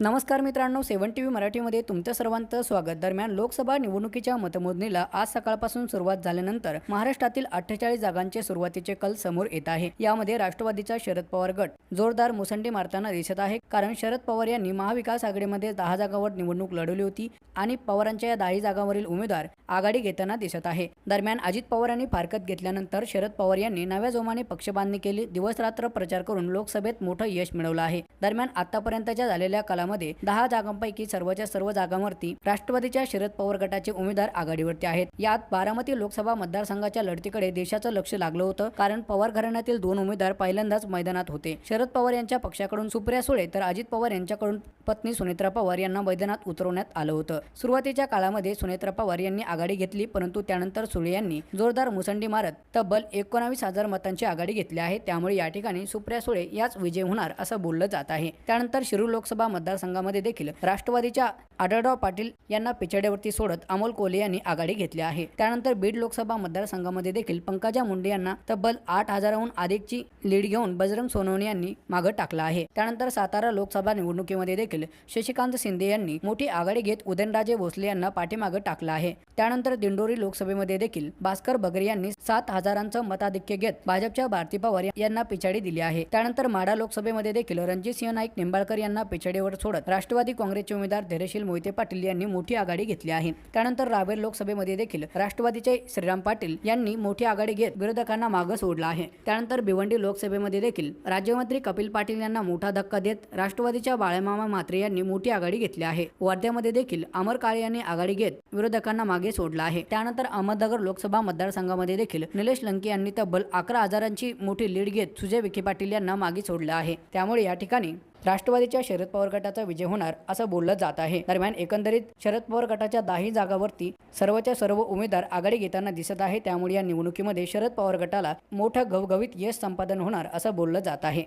नमस्कार मित्रांनो सेवन T V मराठीमध्ये तुमचं सर्वांचं स्वागत. दरम्यान लोकसभा निवडणुकीच्या मतमोजणीला आज सकाळपासून सुरुवात झाल्यानंतर महाराष्ट्रातील अठ्ठेचाळीस जागांचे सुरुवातीचे कल समोर येत आहे. यामध्ये राष्ट्रवादीचा शरद पवार गट जोरदार मुसंडी मारताना दिसत आहे. कारण शरद पवार यांनी महाविकास आघाडीमध्ये दहा जागांवर निवडणूक लढवली होती आणि पवारांच्या या दहा जागांवरील उमेदवार आघाडी घेताना दिसत आहे. दरम्यान अजित पवार यांनी फारकत घेतल्यानंतर शरद पवार यांनी नव्या जोमाने पक्षबांधणी केली. दिवसरात्र प्रचार करून लोकसभेत मोठं यश मिळवलं आहे. दरम्यान आतापर्यंतच्या झालेल्या कला कालामध्ये दहा जागांपैकी सर्वच्या सर्व जागांवरती राष्ट्रवादीच्या शरद पवार गटाचे उमेदवार आघाडीवरती आहेत. यात बारामती लोकसभा मतदारसंघाच्या लढतीकडे देशाचं लक्ष लागलं होतं कारण पवार घराण्यातील दोन उमेदवार पहिल्यांदाच मैदानात होते. शरद पवार यांच्या पक्षाकडून सुप्रिया सुळे तर अजित पवार यांच्याकडून पत्नी सुनेत्रा पवार यांना मैदानात उतरवण्यात आलं होतं. सुरुवातीच्या काळामध्ये सुनेत्रा पवार यांनी आघाडी घेतली परंतु त्यानंतर सुळे यांनी जोरदार मुसंडी मारत तब्बल एकोणावीस हजार मतांची आघाडी घेतली आहे. त्यामुळे या ठिकाणी सुप्रिया सुळे याच विजय होणार असं बोललं जात आहे. त्यानंतर शिरूर लोकसभा मतदार मतदारसंघामध्ये देखील राष्ट्रवादीच्या आढळराव पाटील यांना पिछाड्यावरती सोडत अमोल कोले यांनी आघाडी घेतली आहे. त्यानंतर बीड लोकसभा मतदारसंघामध्ये देखील पंकजा मुंडे यांना तब्बल आठ हजाराहून अधिकची लीड घेऊन बजरंग सोनवणे यांनी मागं टाकला आहे. त्यानंतर सातारा लोकसभा निवडणुकीमध्ये देखील शशिकांत शिंदे यांनी मोठी आघाडी घेत उदयनराजे भोसले यांना पाठीमागं टाकलं आहे. त्यानंतर दिंडोरी लोकसभेमध्ये देखील भास्कर बगरे यांनी सात हजारांचं मताधिक्य घेत भाजपच्या भारती पवार यांना पिछाडी दिली आहे. त्यानंतर माडा लोकसभेमध्ये देखील रणजितसिंह नाईक निंबाळकर यांना पिछाडीवर सोडत राष्ट्रवादी काँग्रेसचे उमेदवार धैर्यशील मोहिते पाटील यांनी मोठी आघाडी घेतली आहे. त्यानंतर रावेर लोकसभेमध्ये देखील राष्ट्रवादीचे श्रीराम पाटील यांनी मोठी आघाडी घेत विरोधकांना मागं सोडला आहे. त्यानंतर भिवंडी लोकसभेमध्ये देखील राज्यमंत्री कपिल पाटील यांना मोठा धक्का देत राष्ट्रवादीच्या बाळेमामा म्हात्रे यांनी मोठी आघाडी घेतली आहे. वर्ध्यामध्ये देखील अमर काळे यांनी आघाडी घेत विरोधकांना मागे सोडला आहे. त्यानंतर अहमदनगर लोकसभा मतदारसंघामध्ये देखील निलेश लंके यांनी तब्बल अकरा हजारांची मोठी लीड घेत सुजय विखे पाटील यांना मागे सोडलं आहे. त्यामुळे या ठिकाणी राष्ट्रवादीच्या शरद पवार गटाचा विजय होणार असं बोललं जात आहे. दरम्यान एकंदरीत शरद पवार गटाच्या दाही जागावरती सर्वच्या सर्व उमेदवार आघाडी घेताना दिसत आहे. त्यामुळे या निवडणुकीमध्ये शरद पवार गटाला मोठं घवघवीत यश संपादन होणार असं बोललं जात आहे.